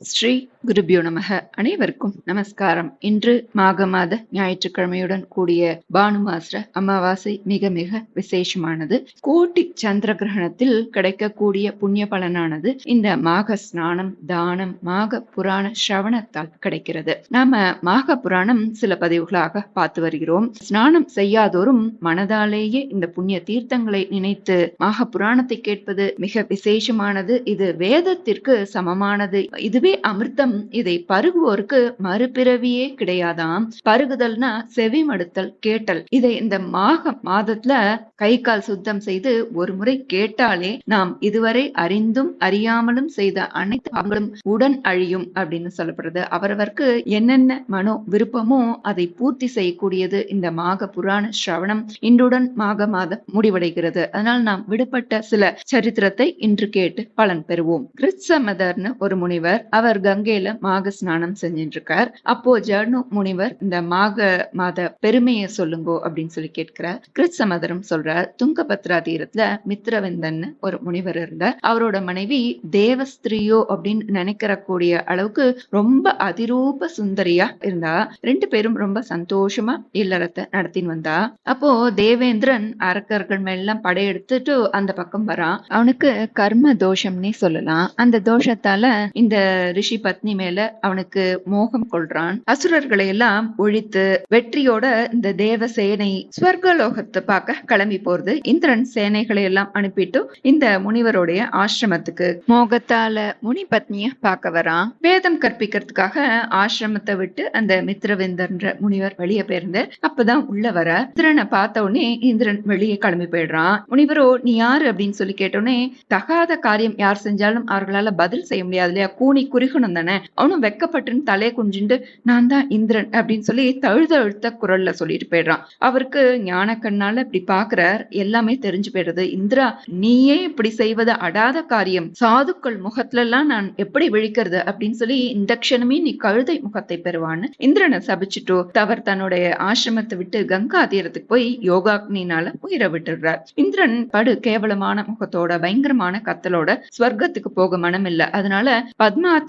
ஸ்ரீ குருபியோ நமக. அனைவருக்கும் நமஸ்காரம். இன்று மாக மாத ஞாயிற்றுக்கிழமையுடன் கூடிய பானுமாசிர அமாவாசை மிக மிக விசேஷமானது. கோட்டி சந்திர கிரகணத்தில் கிடைக்கக்கூடிய புண்ணிய பலனானது இந்த மாக ஸ்நானம் தானம் மாக புராண சிரவணத்தால் கிடைக்கிறது. நாம மாக புராணம் சில பதிவுகளாக பார்த்து வருகிறோம். ஸ்நானம் செய்யாதோரும் மனதாலேயே இந்த புண்ணிய தீர்த்தங்களை நினைத்து மாக புராணத்தை கேட்பது மிக விசேஷமானது. இது வேதத்திற்கு சமமானது. இதுவே அமிர்தம். இதை பருகுவோருக்கு மறுபிறவியே கிடையாதாம். பருகுதல்னா செவி மடுத்தல் கேட்டல். இதை இந்த மாக மாதத்துல கை கால் சுத்தம் செய்து ஒரு முறை கேட்டாலே நாம் இதுவரை அறிந்தும் அறியாமலும் செய்த அனைத்து அவங்களும் உடன் அழியும் அப்படின்னு சொல்லப்படுறது அவரவருக்கு என்னென்ன மனோ விருப்பமோ அதை பூர்த்தி செய்யக்கூடியது இந்த மாக புராண சிரவணம் இன்றுடன் மாக மாதம் முடிவடைகிறது. அதனால் நாம் விடுபட்ட சில சரித்திரத்தை இன்று கேட்டு பலன் பெறுவோம். கிறிஸ்தமதர்னு ஒரு முனிவர் அவர் கங்கையில மாக ஸ்நானம் செஞ்சுட்டு இருக்கார் அப்போ ஜர்னு முனிவர் இந்த மாக மாத பெருமையை சொல்லுங்கோ அப்படின்னு சொல்லி கேட்கிறார். கிருத்சமதரம் சொல்றார் துங்கபத்ரா தீரத்துல மித்ரவிந்தன் ஒரு முனிவர் இருந்தார். அவரோட மனைவி தேவஸ்திரியோ அப்படின்னு நினைக்கிற கூடிய அளவுக்கு ரொம்ப அதிரூப சுந்தரியா இருந்தா. ரெண்டு பேரும் ரொம்ப சந்தோஷமா இல்லறத்தை நடத்தின்னு வந்தா. அப்போ தேவேந்திரன் அரக்கர்கள் மேலாம் படையெடுத்துட்டு அந்த பக்கம் வரான். அவனுக்கு கர்ம தோஷம்னே சொல்லலாம். அந்த தோஷத்தால இந்த ரிஷி பத்னி மேல அவனுக்கு மோகம் கொள்றான். அசுரர்களை எல்லாம் ஒழித்து வெற்றியோட இந்த தேவ சேனை ஸ்வர்கலோகத்தை பார்க்க கிளம்பி போறது. இந்திரன் சேனைகளை எல்லாம் அனுப்பிட்டு இந்த முனிவருடைய ஆசிரமத்துக்கு மோகத்தால முனி பத்னிய பார்க்க வரான். வேதம் கற்பிக்கிறதுக்காக ஆசிரமத்தை விட்டு அந்த மித்ரவிந்தர்ன்ற முனிவர் வெளியே போயிருந்த அப்பதான் உள்ள வர இந்திரனை பார்த்த உடனே இந்திரன் வெளியே கிளம்பி போயிடுறான். முனிவரோ நீ யாரு? அப்படின்னு சொல்லி கேட்டோடனே தகாத காரியம் யார் செஞ்சாலும் அவர்களால பதில் செய்ய முடியாது இல்லையா? கூனி குறுகணும் தானே? அவனும் வெக்கப்பட்டுன்னு தலையை குஞ்சுண்டு நான் தான் இந்திரன் அப்படின்னு சொல்லி தழுத அழுத்த குரல்ல சொல்லிட்டு போயிடுறான். அவருக்கு ஞான கண்ணால இப்படி பாக்குறார். எல்லாமே தெரிஞ்சு போயிடுறது இந்திரா நீயே இப்படி செய்வது அடாத காரியம். சாதுக்கள் முகத்துல எல்லாம் நான் எப்படி விழிக்கிறது? அப்படின்னு சொல்லி இந்த க்ஷணமே நீ கழுதை முகத்தை பெறுவான்னு இந்திரனை சபிச்சுட்டோ தவர் தன்னுடைய ஆசிரமத்தை விட்டு கங்கா தீரத்துக்கு போய் யோகாக்னினால உயிரை விட்டுடுறார். இந்திரன் படு கேவலமான முகத்தோட பயங்கரமான கத்தலோட ஸ்வர்க்கத்துக்கு போக மனம் இல்ல அதனால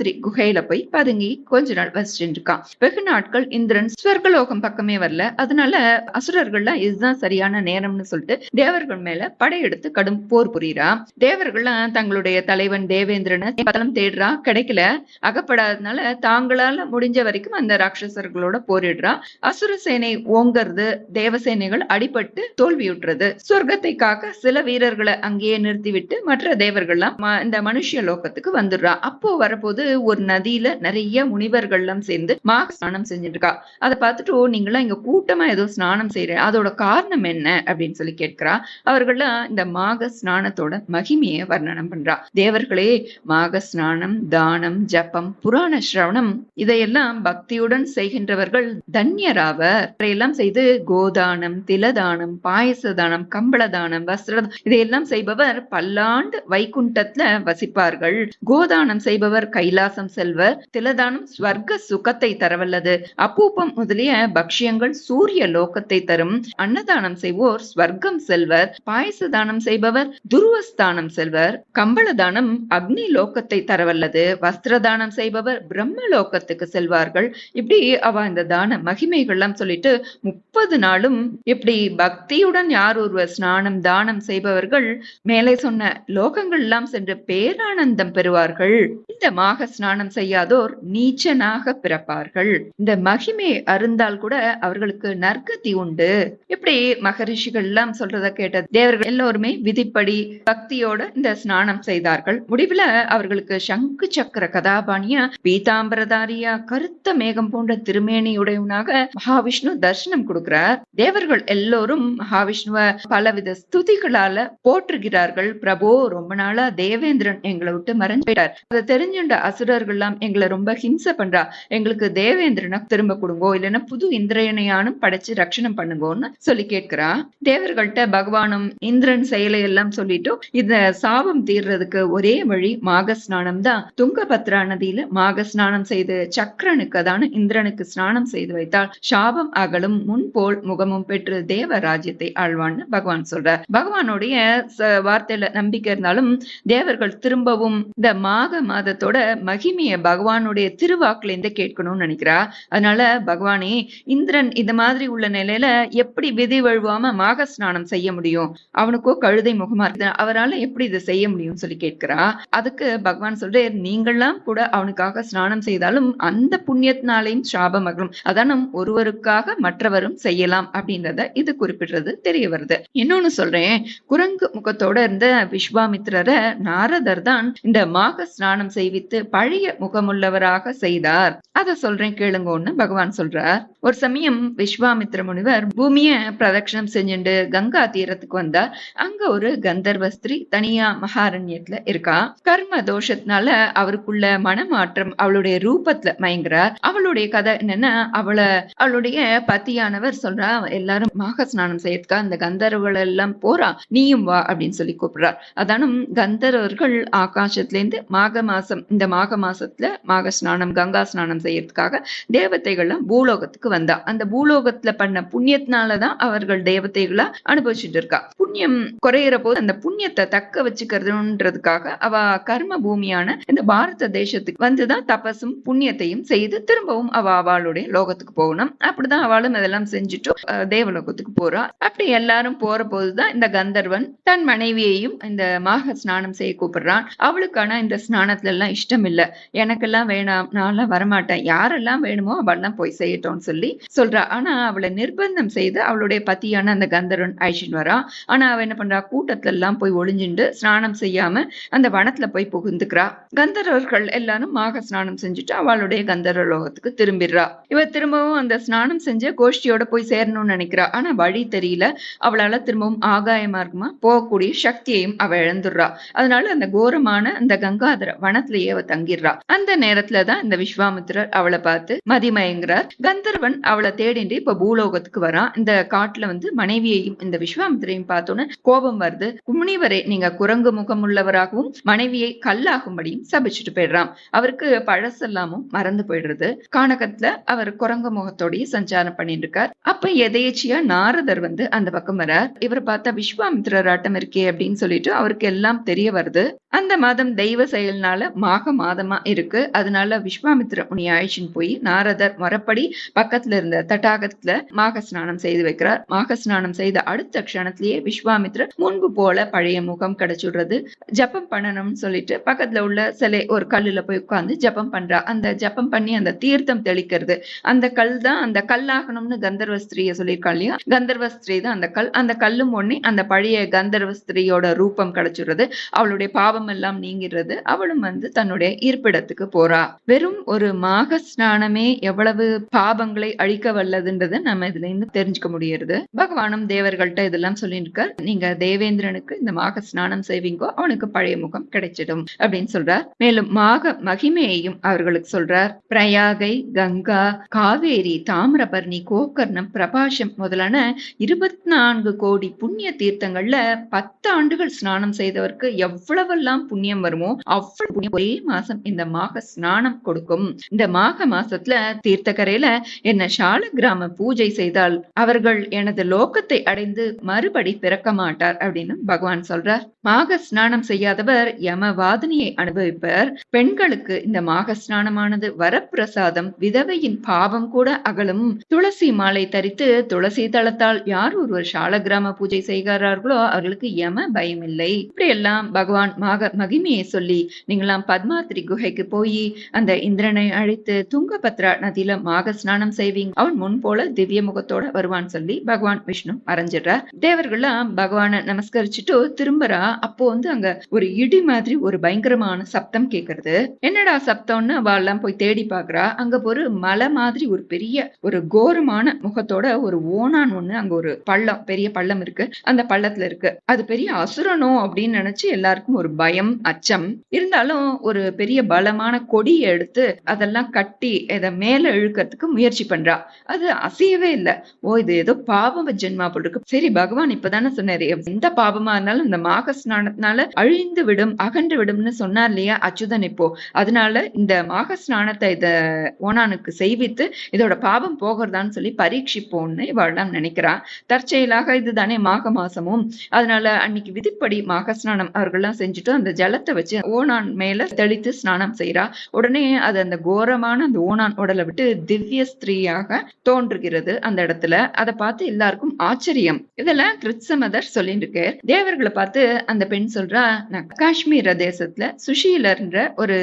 பத்மாத்ரி குகையில போய் பதுங்கி கொஞ்ச நாள் வசிச்சுட்டு இருக்கான் வெகு நாட்கள் இந்திரன் ஸ்வர்கலோகம் பக்கமே வரல. அதனால அசுரர்கள்லாம் இதுதான் சரியான நேரம்னு சொல்லிட்டு தேவர்கள் மேல படையெடுத்து கடும் போர் புரியுறா தேவர்கள்லாம் தங்களுடைய தலைவன் தேவேந்திரனை பதலம் தேடுறா கிடைக்கல. அகப்படாததுனால தாங்களால முடிஞ்ச வரைக்கும் அந்த ராட்சசர்களோட போரிடுறா அசுர சேனை ஓங்கறது தேவசேனைகள் அடிபட்டு தோல்வியுற்றது. சொர்க்கத்தை காக்க சில வீரர்களை அங்கேயே நிறுத்திவிட்டு மற்ற தேவர்கள்லாம் இந்த மனுஷ லோகத்துக்கு வந்துடுறா அப்போ வரப்போது ஒரு நதியில நிறைய முனிவர்கள்லாம் சேர்ந்து மாக ஸ்நானம் செஞ்சுட்டு இருக்கா அதை பார்த்துட்டு ஓ நீங்களாம் இங்க கூட்டமா ஏதோ ஸ்நானம் செய்யற அதோட காரணம் என்ன? அப்படின்னு சொல்லி கேட்கிறா. அவர்கள்லாம் இந்த மாக ஸ்நானத்தோட மகிமையை வர்ணனம் பண்றா. தேவர்களே மாக ஸ்நானம் தானம் ஜபம் புராண சிரவணம் இதையெல்லாம் பக்தியுடன் செய்கின்றவர்கள் தன்யராவர். இதையெல்லாம் செய்து கோதானம் திலதானம் பாயச தானம் கம்பள தானம் வஸ்திர இதையெல்லாம் செய்பவர் பல்லாண்டு வைகுண்டத்துல வசிப்பார்கள். கோதானம் செய்பவர் கைலாசம் செல்வர் திலதானம் ஸ்வர்க்க சுகத்தை தரவல்லது. அப்பூப்பம் முதலிய பக்ஷியங்கள் சூரிய லோகத்தை தரும். அன்னதானம் செய்வோர் ஸ்வர்க்கம் செல்வர் பாயச தானம் செய்பவர் துருவஸ்தானம் செல்வர். கம்பள தானம் அக்னி லோகத்தை தரவல்லது. வஸ்திர தானம் செய்பவர் பிரம்ம லோகத்துக்கு செல்வார்கள். இப்படி அவ இந்த தான மகிமைகள்லாம் சொல்லிட்டு முப்பது நாளும் இப்படி பக்தியுடன் யார் ஒருவர் ஸ்நானம் தானம் செய்பவர்கள் மேலே சொன்ன லோகங்கள் எல்லாம் சென்று பேரானந்தம் பெறுவார்கள். இந்த மாக ஸ்நானம் செய்யாதோர் நீச்சனாக பிறப்பார்கள். இந்த மகிமை அருந்தால் கூட அவர்களுக்கு நற்கதி உண்டு. இப்படி மகரிஷிகள் எல்லாம் சொல்றத கேட்ட தேவர்கள் எல்லோருமே விதிப்படி பக்தியோட இந்த ஸ்நானம் செய்தார்கள். முடிவுல அவர்களுக்கு சங்கு சக்கர கதாபாணியா பீதாம்பரதாரியா கருத்த மேகம் போன்ற திருமேனியுடையவனாக மகாவிஷ்ணு தர்சனம் கொடுக்கிறார். தேவர்கள் எல்லோரும் மகாவிஷ்ணுவ பலவித ஸ்துதிகளால போற்றுகிறார்கள். பிரபோ ரொம்ப நாளா தேவேந்திரன் எங்களை விட்டு மறைஞ்சு போயிட்டார். அதை தெரிஞ்சுண்ட அசுரர்கள் எல்லாம் எங்களை ரொம்ப ஹிம்சை பண்றா. எங்களுக்கு தேவேந்திரனை திரும்ப கொடுங்கோ இல்லைன்னா புது இந்திரயனையானும் படைச்சு ரட்சணம் பண்ணுங்கோன்னு சொல்லி கேட்கிறா. தேவர்கள்ட்ட பகவானும் இந்திரன் செயலை எல்லாம் சொல்லிட்டு இந்த சாபம் தீர்றதுக்கு ஒரே வழி மாக ஸ்நானம் தான். துங்கபத்ரா நதியில மாக ஸ்நானம் செய்து சக்கரனுக்கு அதான இந்திரனுக்கு ஸ்நானம் செய்து வைத்தால் சாபம் அகலும் முன்போல் முகமும் பெற்று தேவ ராஜ்யத்தை ஆழ்வான்னு பகவான் சொல்றார். பகவானுடைய ச- வார்த்தையில நம்பிக்கை இருந்தாலும் தேவர்கள் திரும்பவும் இந்த மாக மாதத்தோட மகிமைய பகவானுடைய திருவாக்குல இருந்து கேட்கணும்னு நினைக்கிறா. அதனால பகவானே இந்திரன் இந்த மாதிரி உள்ள நிலையில எப்படி விதி வழுவாம மாக ஸ்நானம் செய்ய முடியும்? அவனுக்கோ கழுதை முகமா இருக்கு. அவரால் எப்படி இதை செய்ய முடியும்னு சொல்லி கேட்கிறா. அதுக்கு பகவான் சொல்றே நீங்கள்லாம் கூட அவனுக்காக ஸ்நானம் செய்தாலும் அந்த புண்ணியத்தினாலையும் சாபம் அகலும். அதானும் ஒருவருக்காக மற்றவரும் செய்யலாம் அப்படின்றத இது குறிப்பிடுறது தெரிய வருது. இன்னொன்னு சொல்றேன் குரங்கு முகத்தோட இருந்த விஸ்வாமித்திரரை நாரதர் தான் இந்த மாக ஸ்நானம் செய்வித்து பழைய முகமுள்ளவராக செய்தார். அத சொல்றேன் கேளுங்கன்னு பகவான் சொல்றார். ஒரு சமயம் விஸ்வாமித்ர முனிவர் பூமிய பிரதட்சணம் செஞ்சுண்டு கங்கா தீரத்துக்கு வந்தார். அங்க ஒரு கந்தர்வ ஸ்திரீ தனியா மகாரண்யத்துல இருக்கா. கர்ம தோஷத்தினால அவருக்குள்ள மனமாற்றம் அவளுடைய ரூபத்துல மயங்குறார். அவளுடைய கதை என்னன்னா அவளை அவளுடைய பத்தியானவர் சொல்றா எல்லாரும் மாக ஸ்நானம் செய்யறதுக்கா அந்த கந்தர்வர்கள் எல்லாம் போறா நீயும் வா அப்படின்னு சொல்லி கூப்பிடுறார். அதானும் கந்தர்வர்கள் ஆகாசத்துல இருந்து மாக மாசம் இந்த மாக மாசத்துல மாக ஸ்நானம் கங்கா ஸ்நானம் செய்யறதுக்காக தேவதைகள்லாம் பூலோகத்துக்கு வந்தா. அந்த பூலோகத்துல பண்ண புண்ணியத்தினாலதான் அவர்கள் தேவதைகளா அனுபவிச்சுட்டு இருக்கா புண்ணியம் குறையிற போது அந்த புண்ணியத்தை தக்க வச்சுக்கிறதுன்றதுக்காக அவ கர்ம பூமியான இந்த பாரத தேசத்துக்கு வந்துதான் தபசும் புண்ணியத்தையும் செய்து திரும்பவும் அவ அவளுடைய லோகத்துக்கு போகணும். அப்படிதான் அவளும் இதெல்லாம் செஞ்சுட்டு தேவலோகத்துக்கு போறா. அப்படி எல்லாரும் போற போதுதான் இந்த கந்தர்வன் தன் மனைவியையும் இந்த மாக ஸ்நானம் செய்ய கூப்பிடுறான். அவளுக்கான இந்த ஸ்நானத்துல எல்லாம் இஷ்டம் இல்ல. எனக்கெல்லாம் வேணாம் நான்லாம் வரமாட்டேன். யாரெல்லாம் வேணுமோ அவள்லாம் போய் செய்யட்டும்னு சொல்லி சொல்றா. ஆனா அவளை நிர்பந்தம் செய்து அவளுடைய பத்தியான அந்த கந்தரன் அழிச்சிட்டு வரா. ஆனா அவ என்ன பண்றா? கூட்டத்துல எல்லாம் போய் ஒளிஞ்சுண்டு ஸ்நானம் செய்யாம அந்த வனத்துல போய் புகுந்துக்கிறா. கந்தர்வர்கள் எல்லாரும் மாக ஸ்நானம் செஞ்சுட்டு அவளுடைய கந்தர லோகத்துக்கு திரும்பிடுறா. இவ திரும்பவும் அந்த ஸ்நானம் செஞ்ச கோஷ்டியோட போய் சேரணும்னு நினைக்கிறா. ஆனா வழி தெரியல. அவளால திரும்பவும் ஆகாய மார்க்கமா போகக்கூடிய சக்தியையும் அவ இழந்துடுறா. அதனால அந்த கோரமான அந்த கங்காதர வனத்திலேயே அவ தங்கிடுறா. அந்த நேரத்துலதான் இந்த விஸ்வாமித்திரர் அவளை பார்த்து மதிமயங்கிறார். கந்தர்வன் அவளை தேடிட்டு இப்ப பூலோகத்துக்கு வரான். இந்த காட்டுல வந்து மனைவியையும் இந்த விஸ்வாமித்திரையும் பார்த்தோன்னு கோபம் வருது. முனிவரே நீங்க குரங்கு முகம் உள்ளவராகவும் மனைவியை கல்லாகும்படியும் சபிச்சுட்டு போயிடுறான். அவருக்கு பழசெல்லாமும் மறந்து போயிடுறது. கானகத்துல அவர் குரங்கு முகத்தோடய சஞ்சாரம் பண்ணிட்டு இருக்கார் அப்ப எதேச்சியா நாரதர் வந்து அந்த பக்கம் வரார். இவர் பார்த்தா விஸ்வாமித்திரர் ஆட்டம் இருக்கே அப்படின்னு சொல்லிட்டு அவருக்கு எல்லாம் தெரிய வருது. அந்த மாதம் தெய்வ செயல்னால மாக மாதமா இருக்கு. அதனால விஸ்வாமித்ர முனி ஆயிடுச்சுன்னு போய் நாரதர் முறப்படி பக்கத்துல இருந்த தட்டாகத்துல மாக ஸ்நானம் செய்து வைக்கிறார். மாக ஸ்நானம் செய்த அடுத்த க்ஷணத்திலேயே விஸ்வாமித்ர முன்பு போல பழைய முகம் கிடைச்சுடுறது. ஜப்பம் பண்ணணும்னு சொல்லிட்டு பக்கத்துல உள்ள சிலை ஒரு கல்லுல போய் உட்கார்ந்து ஜப்பம் பண்றா. அந்த ஜப்பம் பண்ணி அந்த தீர்த்தம் தெளிக்கிறது. அந்த கல் தான் அந்த கல்லாகணும்னு கந்தர்வ ஸ்திரீய சொல்லியிருக்கா இல்லையா? கந்தர்வ ஸ்திரீ தான் அந்த கல். அந்த கல்லும் ஒண்ணி அந்த பழைய கந்தர்வ ஸ்திரீயோட ரூபம் கிடைச்சுடுறது. அவளுடைய பாவம் பாவம் எல்லாம் நீங்கிறது அவளும் வந்து தன்னுடைய இருப்பிடத்துக்கு போறா. வெறும் ஒரு மாக ஸ்நானமே எவ்வளவு பாவங்களை அழிக்க வல்லதுன்றது நம்ம இதுல இருந்து தெரிஞ்சுக்க முடியறது. பகவானும் தேவர்கள்ட்ட இதெல்லாம் சொல்லியிருக்கார். நீங்க தேவேந்திரனுக்கு இந்த மாக ஸ்நானம் செய்வீங்கோ அவனுக்கு பழைய முகம் கிடைச்சிடும் அப்படின்னு சொல்றார். மேலும் மாக மகிமையையும் அவர்களுக்கு சொல்றார். பிரயாகை கங்கா காவேரி தாமிரபரணி கோகர்ணம் பிரபாஷம் முதலான இருபத்தி நான்கு கோடி புண்ணிய தீர்த்தங்கள்ல பத்து ஆண்டுகள் ஸ்நானம் செய்தவருக்கு எவ்வளவெல்லாம் புண்ணியம் வருமோ? அவ்வளவு புண்ணியம் ஒரே மாசம் இந்த மாக ஸ்நானம் கொடுக்கும். இந்த மாக மாசத்துல தீர்த்தக்கரையில என்ன சால கிராம பூஜை செய்தால் அவர்கள் எனது லோகத்தை அடைந்து மறுபடி பிறக்க மாட்டார் அப்படின்னு பகவான் சொல்றார். மாக ஸ்நானம் செய்யாதவர் யம யமவாதனையை அனுபவிப்பர். பெண்களுக்கு இந்த மாக ஸ்நானமானது வரப்பிரசாதம். விதவையின் பாவம் கூட அகலும். துளசி மாலை தரித்து துளசி தளத்தால் யார் ஒருவர் சால கிராம பூஜை செய்கிறார்களோ அவர்களுக்கு யம பயம் இல்லை இப்படியெல்லாம் பகவான் மாக மகிமையை சொல்லி நீங்களாம் பத்மாத்திரி குகைக்கு போய் அந்த இந்திரனை அழைத்து துங்கபத்ரா நதியில மாக ஸ்நானம் செய்வீங்க. அவன் முன் போல திவ்ய முகத்தோட வருவான்னு சொல்லி பகவான் விஷ்ணு மறைஞ்சிடுறார். தேவர்கள்லாம் பகவான நமஸ்கரிச்சுட்டு திரும்புறா அப்போ வந்து அங்க ஒரு இடி மாதிரி ஒரு பயங்கரமான சப்தம் கேக்குறது. என்னடா சப்தம்னு அவெல்லாம் போய் தேடி பாக்குறா. அங்க ஒரு மலை மாதிரி ஒரு பெரிய ஒரு கோரமான முகத்தோட ஒரு ஓனான் ஒண்ணு அங்க ஒரு பள்ளம் பெரிய பள்ளம் இருக்கு. அந்த பள்ளத்துல இருக்கு. அது பெரிய அசுரனோ அப்படின்னு நினைச்சு எல்லாருக்கும் ஒரு பயம். அச்சம். இருந்தாலும் ஒரு பெரிய பலமான கொடியை எடுத்து அதெல்லாம் கட்டி இதை மேல இழுக்கிறதுக்கு முயற்சி பண்றா. அது அசையவே இல்லை. ஓ இது ஏதோ பாவம் ஜென்மா போல் இருக்கு சரி பகவான் இப்பதானே சொன்னாரு. எந்த பாவமா இருந்தாலும் இந்த மாக ஸ்நானத்தினால அழிந்து விடும் அகன்று விடும்னு சொன்னார் இல்லையா அச்சுதன் இப்போ. அதனால இந்த மாக ஸ்நானத்தை இத ஓனானுக்கு செய்வித்து இதோட பாவம் போகிறதான்னு சொல்லி பரீட்சிப்போம்னு இவெல்லாம் நினைக்கிறா. தற்செயலாக இதுதானே மாக மாசமும் அதனால அன்னைக்கு விதிப்படி மாக ஸ்நானம் அவர்கள்லாம் செஞ்சுட்டு அந்த ஜலத்தை வச்சு ஓணான் மேல தெளித்து ஸ்நானம் செய்யறா உடனே அது அந்த கோரமான அந்த ஓணான் உடலை விட்டு திவ்ய ஸ்திரீயாக தோன்றுகிறது அந்த இடத்துல. அதை பார்த்து எல்லாருக்கும் ஆச்சரியம். இதெல்லாம் கிறிஸ்தமதர் சொல்லிட்டு இருக்கு தேவர்களை பார்த்து அந்த பெண் சொல்றா நான் காஷ்மீர தேசத்துல சுஷீலர்ன்ற ஒரு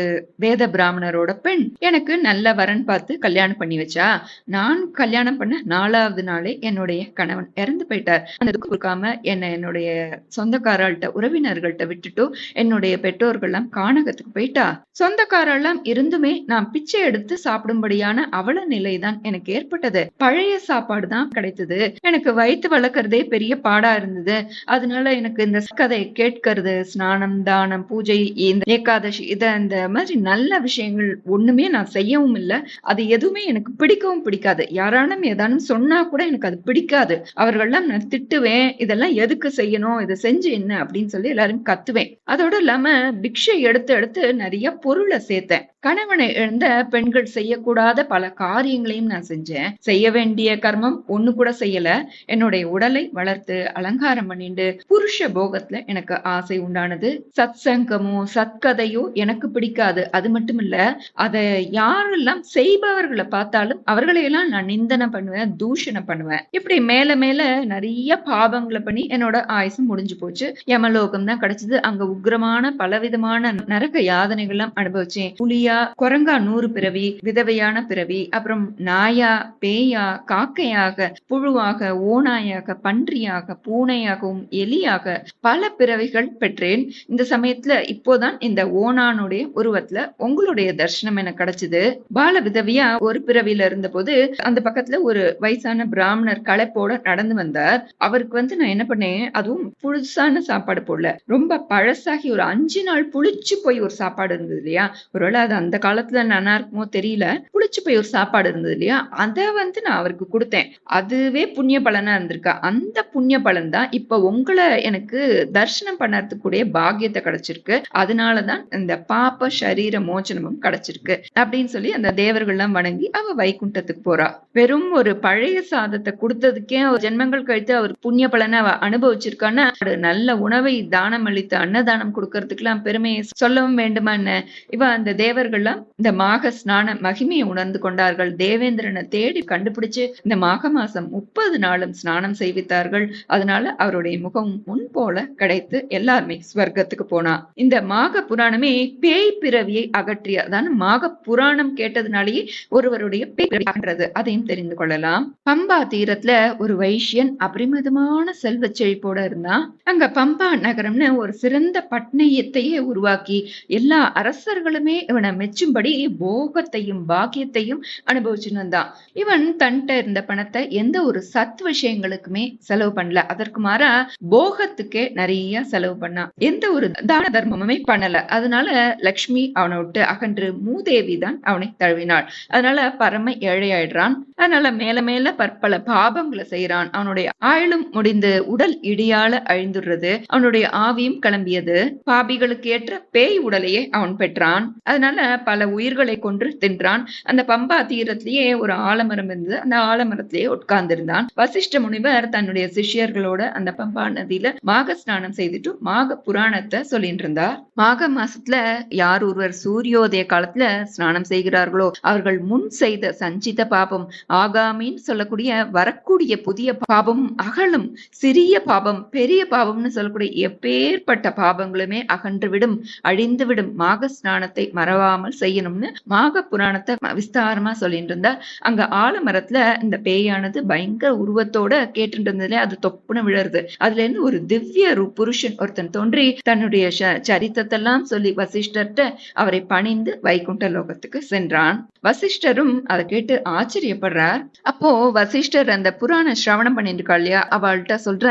வேத பிராமணரோட பெண். எனக்கு நல்ல வரன் பார்த்து கல்யாணம் பண்ணி வச்சா. நான் கல்யாணம் பண்ண நாலாவது நாளே என்னுடைய கணவன் இறந்து போயிட்டார். அந்த கொடுக்காம என்னை என்னுடைய சொந்தக்காரர்கள்ட்ட உறவினர்கள்ட்ட விட்டுட்டு என்னுடைய பெற்றோர்கள்லாம் கானகத்துக்கு போயிட்டா? சொந்தக்காரெல்லாம் இருந்துமே நான் பிச்சை எடுத்து சாப்பிடும்படியான அவல நிலைதான் எனக்கு ஏற்பட்டது. பழைய சாப்பாடு தான் கிடைத்தது. எனக்கு வயிற்று வளர்க்கறதே பெரிய பாடா இருந்தது. அதனால எனக்கு இந்த கதை கேட்கறது ஸ்நானம் தானம் பூஜை இந்த ஏகாதசி இத இந்த மாதிரி நல்ல விஷயங்கள் ஒண்ணுமே நான் செய்யவும் இல்லை. அது எதுவுமே எனக்கு பிடிக்கவும் பிடிக்காது. யாரானும் ஏதானும் சொன்னா கூட எனக்கு அது பிடிக்காது. அவர்கள்லாம் நான் திட்டுவேன். இதெல்லாம் எதுக்கு செய்யணும்? இதை செஞ்சு என்ன? அப்படின்னு சொல்லி எல்லாரும் கத்துவேன். அதோட இல்லாம பிக்ஷை எடுத்து எடுத்து நிறைய பொருளை சேர்த்தேன். கணவனை இழந்த பெண்கள் செய்யக்கூடாத பல காரியங்களையும் நான் செஞ்சேன். செய்ய வேண்டிய கர்மம் ஒண்ணு கூட செய்யல. என்னுடைய உடலை வளர்த்து அலங்காரம் பண்ணிட்டு புருஷ போகத்துல எனக்கு ஆசை உண்டானது. சத் சங்கமோ சத்கதையோ எனக்கு பிடிக்காது. அது மட்டும் இல்ல அதை யாரெல்லாம் செய்பவர்களை பார்த்தாலும் அவர்களையெல்லாம் நான் நிந்தனை பண்ணுவேன் தூஷணம் பண்ணுவேன். இப்படி மேல மேல நிறைய பாவங்களை பண்ணி என்னோட ஆயுசும் முடிஞ்சு போச்சு. யமலோகம் தான் கிடைச்சது. அங்க உக்ரமான பலவிதமான நரக யாதனைகள்லாம் அனுபவிச்சேன். புலியா குரங்கா நூறு பிறவி விதவையான பிறவி அப்புறம் நாயா பேயா காக்கையாக புழுவாக ஓனாயாக பன்றியாக பூனையாகவும் எலியாக பல பிறவிகள் பெற்றேன். இந்த சமயத்துல இப்போதான் இந்த ஓனானுடைய உருவத்துல உங்களுடைய தர்சனம் எனக்கு கிடைச்சது. பால விதவியா ஒரு பிறவியில இருந்த போது அந்த பக்கத்துல ஒரு வயசான பிராமணர் களைப்போட நடந்து வந்தார். அவருக்கு வந்து நான் என்ன பண்ணேன் அதுவும் புதுசான சாப்பாடு போடல. ரொம்ப பழசாகி ஒரு அஞ்சு நாள் புளிச்சு போய் ஒரு சாப்பாடு இருந்தது இல்லையா? ஒருவேளை அது அந்த காலத்துல நல்லா இருக்குமோ தெரியல. புளிச்சு போய் ஒரு சாப்பாடு இருந்தது இல்லையா? அதை வந்து நான் அவருக்கு கொடுத்தேன். அதுவே புண்ணிய பலனா இருந்திருக்கா. அந்த புண்ணிய பலன் தான் இப்ப உங்களை எனக்கு தரிசனம் கூடிய பாக்கியத்தை கிடைச்சிருக்கு. அதனாலதான் இந்த பாப்ப சரீர மோச்சனமும் கிடைச்சிருக்கு அப்படின்னு சொல்லி அந்த தேவர்கள்லாம் வணங்கி அவ வைகுண்டத்துக்கு போறா. வெறும் ஒரு பழைய சாதத்தை கொடுத்ததுக்கே அவர் ஜென்மங்கள் கழித்து அவர் புண்ணிய பலனை அவ அனுபவிச்சிருக்கான்னா ஒரு நல்ல உணவை தானம் அளித்து அன்னதானம் கொடுக்கறதுக்கெல்லாம் பெருமையை சொல்லவும் வேண்டுமா என்ன? இவ அந்த தேவர் தேவர்கள்லாம் இந்த மாக ஸ்நான மகிமையை உணர்ந்து கொண்டார்கள். தேவேந்திரனை தேடி கண்டுபிடிச்சு இந்த மாக மாசம் முப்பது நாளும் ஸ்நானம் செய்வித்தார்கள். அதனால அவருடைய முகம் முன் போல கிடைத்து எல்லாருமே ஸ்வர்க்கத்துக்கு போனா. இந்த மாக புராணமே பேய் பிறவியை அகற்றிய அதான் மாக புராணம் கேட்டதுனாலேயே ஒருவருடைய பேய்ன்றது அதையும் தெரிந்து கொள்ளலாம். பம்பா தீரத்துல ஒரு வைஷ்யன் அபரிமிதமான செல்வ செழிப்போட இருந்தான் அங்க பம்பா நகரம்னு ஒரு சிறந்த பட்டணயத்தையே உருவாக்கி எல்லா அரசர்களுமே இவனை மெச்சும்படி போகத்தையும் பாக்கியத்தையும் அனுபவிச்சுன்னு வந்தான் இவன் தன்கிட்ட இருந்த பணத்தை எந்த ஒரு சத் விஷயங்களுக்குமே செலவு பண்ணல. அதற்கு மாறா போகத்துக்கே நிறைய செலவு பண்ணான். எந்த ஒரு தான தர்மமுமே பண்ணல. அதனால லக்ஷ்மி அவனை விட்டு அகன்று மூதேவி தான் அவனை தழுவினாள். அதனால பரம ஏழையாயிடுறான். அதனால மேல மேல பற்பல பாபங்களை செய்யறான் அவனுடைய ஆயுளும் முடிந்து உடல் இடியால அழிந்துடுறது. அவனுடைய ஆவியும் கிளம்பியது. பாபிகளுக்கு ஏற்ற பேய் உடலையே அவன் பெற்றான். அதனால பல உயிர்களை கொன்று தின்றான். அந்த பம்பா தீரத்திலேயே ஒரு ஆலமரம் இருந்தது. அந்த ஆலமரத்திலேயே உட்கார்ந்திருந்தான். வசிஷ்ட முனிவர் தன்னுடைய சிஷியர்களோட அந்த பம்பா நதியில மாக ஸ்நானம் செய்துட்டு மாக புராணத்தை சொல்லிட்டு இருந்தார். மாக மாசத்துல யார் ஒருவர் சூரியோதய காலத்துல ஸ்நானம் செய்கிறார்களோ அவர்கள் முன் செய்த சஞ்சித பாபம் ஆகாமின்னு சொல்லக்கூடிய வரக்கூடிய புதிய பாபம் அகலும் சிறிய பாபம் பெரிய பாபம்னு சொல்லக்கூடிய எப்பேற்பட்ட பாபங்களுமே அகன்றுவிடும் அழிந்துவிடும் மாக ஸ்நானத்தை மறவாம போகாமல் செய்யணும்னு மாக புராணத்தை விஸ்தாரமா சொல்லிட்டு இருந்தா அங்க ஆலமரத்துல இந்த பேயானது பயங்கர உருவத்தோட கேட்டு இருந்ததுல அது தொப்புன்னு விழருது அதுல இருந்து ஒரு திவ்ய புருஷன் ஒருத்தன் தோன்றி தன்னுடைய ச- சரித்தத்தெல்லாம் சொல்லி வசிஷ்டர்கிட்ட அவரை பணிந்து வைகுண்ட லோகத்துக்கு சென்றான். வசிஷ்டரும் அதை கேட்டு ஆச்சரியப்படுறார். அப்போ வசிஷ்டர் அந்த புராண சிரவணம் பண்ணிட்டு இருக்கா இல்லையா? அவள்கிட்ட சொல்ற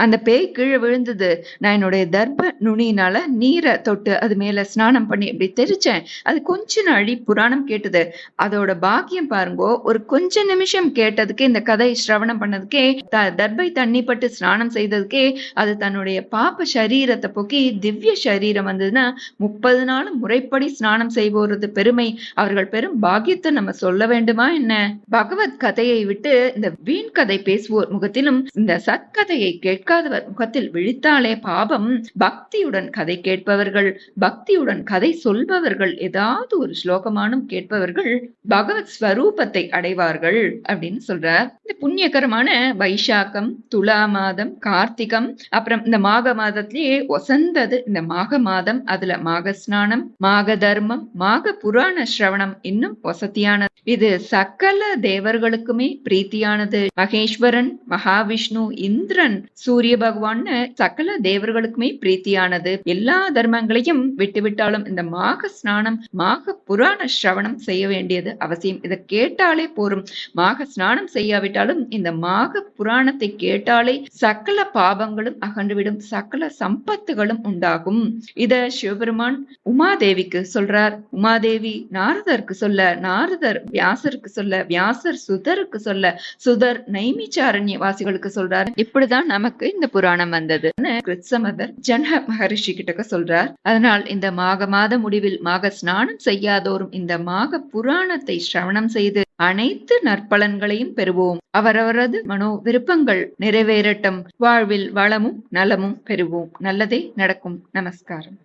அந்த பேய் கீழே விழுந்தது. நான் என்னுடைய தர்ப்ப நுனியினால நீரை தொட்டு அது மேல ஸ்நானம் பண்ணி இப்படி தெரிச்சேன் அது கொஞ்ச நாழி புராணம் கேட்டது. அதோட பாக்கியம் பாருங்கோ ஒரு கொஞ்ச நிமிஷம் கேட்டதுக்கே இந்த கதை சிரவணம் பண்ணதுக்கே த- தர்பை தண்ணி பட்டு ஸ்நானம் செய்ததுக்கே அது தன்னுடைய பாப்ப சரீரத்தை போக்கி திவ்ய சரீரம் வந்ததுன்னா முப்பது நாளும் முறைப்படி ஸ்நானம் செய்வோரது பெருமை. அவர்கள் பெரும் பாக்கியத்தை நம்ம சொல்ல வேண்டுமா என்ன? பகவத் கதையை விட்டு இந்த வீண் கதை பேசுவோர் முகத்திலும் இந்த சத்கதையை கேட்க கேட்காதவர். முகத்தில் விழித்தாலே பாபம் பக்தியுடன் கதை கேட்பவர்கள் பக்தியுடன் கதை சொல்பவர்கள் ஏதாவது ஒரு ஸ்லோகமானும் கேட்பவர்கள் பகவத் ஸ்வரூபத்தை அடைவார்கள் அப்படின்னு சொல்றார். இந்த புண்ணியகரமான வைசாக்கம் துலா மாதம் கார்த்திகம் அப்புறம் இந்த மாக மாதத்திலேயே ஒசந்தது. இந்த மாக மாதம் அதுல மாக ஸ்நானம் மாக தர்மம் மாக புராண சிரவணம் இன்னும் வசதியானது. இது சகல தேவர்களுக்குமே பிரீத்தியானது. மகேஸ்வரன் மகாவிஷ்ணு இந்திரன் சூரிய பகவான் சகல தேவர்களுக்குமே பிரீத்தியானது. எல்லா தர்மங்களையும் விட்டுவிட்டாலும் இந்த மாக ஸ்நானம் மாக புராண சிரவணம் செய்ய வேண்டியது அவசியம். இதை கேட்டாலே போரும். மாக ஸ்நானம் செய்யாவிட்டாலும் இந்த மாக புராணத்தை கேட்டாலே சகல பாபங்களும் அகன்றுவிடும். சகல சம்பத்துகளும் உண்டாகும். இத சிவபெருமான் உமாதேவிக்கு சொல்றார். உமாதேவி நாரதருக்கு சொல்ல நாரதர் வியாசருக்கு சொல்ல வியாசர் சுதருக்கு சொல்ல சுதர் நைமிச்சாரண்ய வாசிகளுக்கு சொல்றார். இப்படிதான் நமக்கு இந்த புராணம் வந்ததுன்னு கிருத்சமதர் ஜன்ஹ மகரிஷி கிட்ட சொல்றார். அதனால் இந்த மாக மாத முடிவில் மாக ஸ்நானம் செய்யாதோரும் இந்த மாக புராணத்தை சிரவணம் செய்து அனைத்து நற்பலன்களையும் பெறுவோம். அவரவரது மனோ விருப்பங்கள் நிறைவேறட்டும். வாழ்வில் வளமும் நலமும் பெறுவோம். நல்லதே நடக்கும். நமஸ்காரம்.